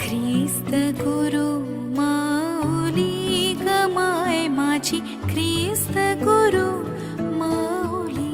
ख्रिस्त गुरु माऊली कमाय माझी ख्रिस्त गुरु माऊली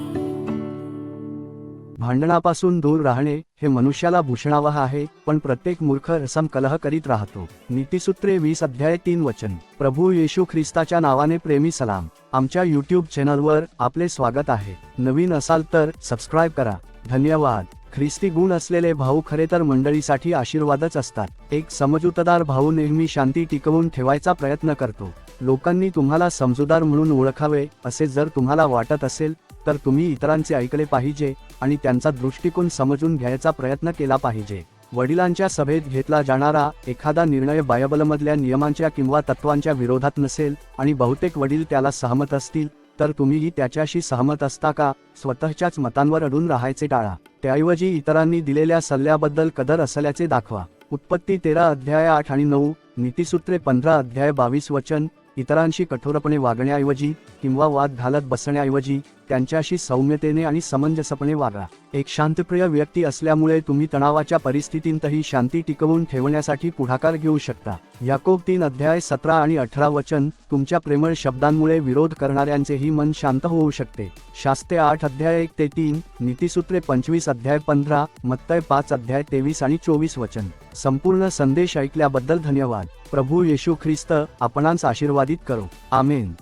भांडणापासून दूर राहणे हे मनुष्याला भूषणावह आहे पण प्रत्येक मूर्ख रसम कलह करीत राहतो. नीतिसूत्रे वीस अध्याय तीन वचन. प्रभू येशू ख्रिस्ताच्या नावाने प्रेमी सलाम. आमच्या युट्यूब चॅनलवर आपले स्वागत आहे. नवीन असाल तर सबस्क्राईब करा. धन्यवाद. ख्रिस्ती गुण असलेले भाऊ खरे तर मंडळीसाठी आशीर्वादच असतात. एक समजूतदार भाऊ नेहमी शांती टिकवून ठेवायचा प्रयत्न करतो. लोकांनी तुम्हाला समजूदार म्हणून ओळखावे असे जर तुम्हाला वाटत असेल तर तुम्ही इतरांचे ऐकले पाहिजे आणि त्यांचा दृष्टिकोन समजून घ्यायचा प्रयत्न केला पाहिजे. वडिलांच्या सभेत घेतला जाणारा एखादा निर्णय बायबलमधल्या नियमांच्या किंवा तत्वांच्या विरोधात नसेल आणि बहुतेक वडील त्याला सहमत असतील तर तुम्हीही त्याच्याशी सहमत असता का? स्वतःच्याच मतांवर अडून राहायचे टाळा. त्याऐवजी इतरांनी दिलेल्या सल्ल्याबद्दल कदर असल्याचे दाखवा. उत्पत्ती तेरा अध्याय आठ आणि नऊ नीतिसूत्रे पंधरा अध्याय बावीस वचन इतरांशी कठोरपणे वागण्याऐवजी किंवा वाद घालत बसण्याऐवजी त्यांच्याशी सौम्यतेने आणि समंजसपणे वागा. एक शांतप्रिय व्यक्ती असल्यामुळे तुम्ही तणावाच्या परिस्थितींतही शांती टिकवून ठेवण्यासाठी पुढाकार घेऊ शकता. याकोब तीन अध्याय सतरा आणि अठरा वचन तुमच्या प्रेमळ शब्दांमुळे विरोध करणाऱ्यांचेही मन शांत होऊ शकते. शास्ते आठ अध्याय एक ते तीन नीतिसूत्रे पंचवीस अध्याय पंधरा मत्तय पाच अध्याय तेवीस आणि चोवीस वचन. संपूर्ण संदेश ऐकल्याबद्दल धन्यवाद. प्रभू येशू ख्रिस्त आपणांस आशीर्वादित करो. आमेन.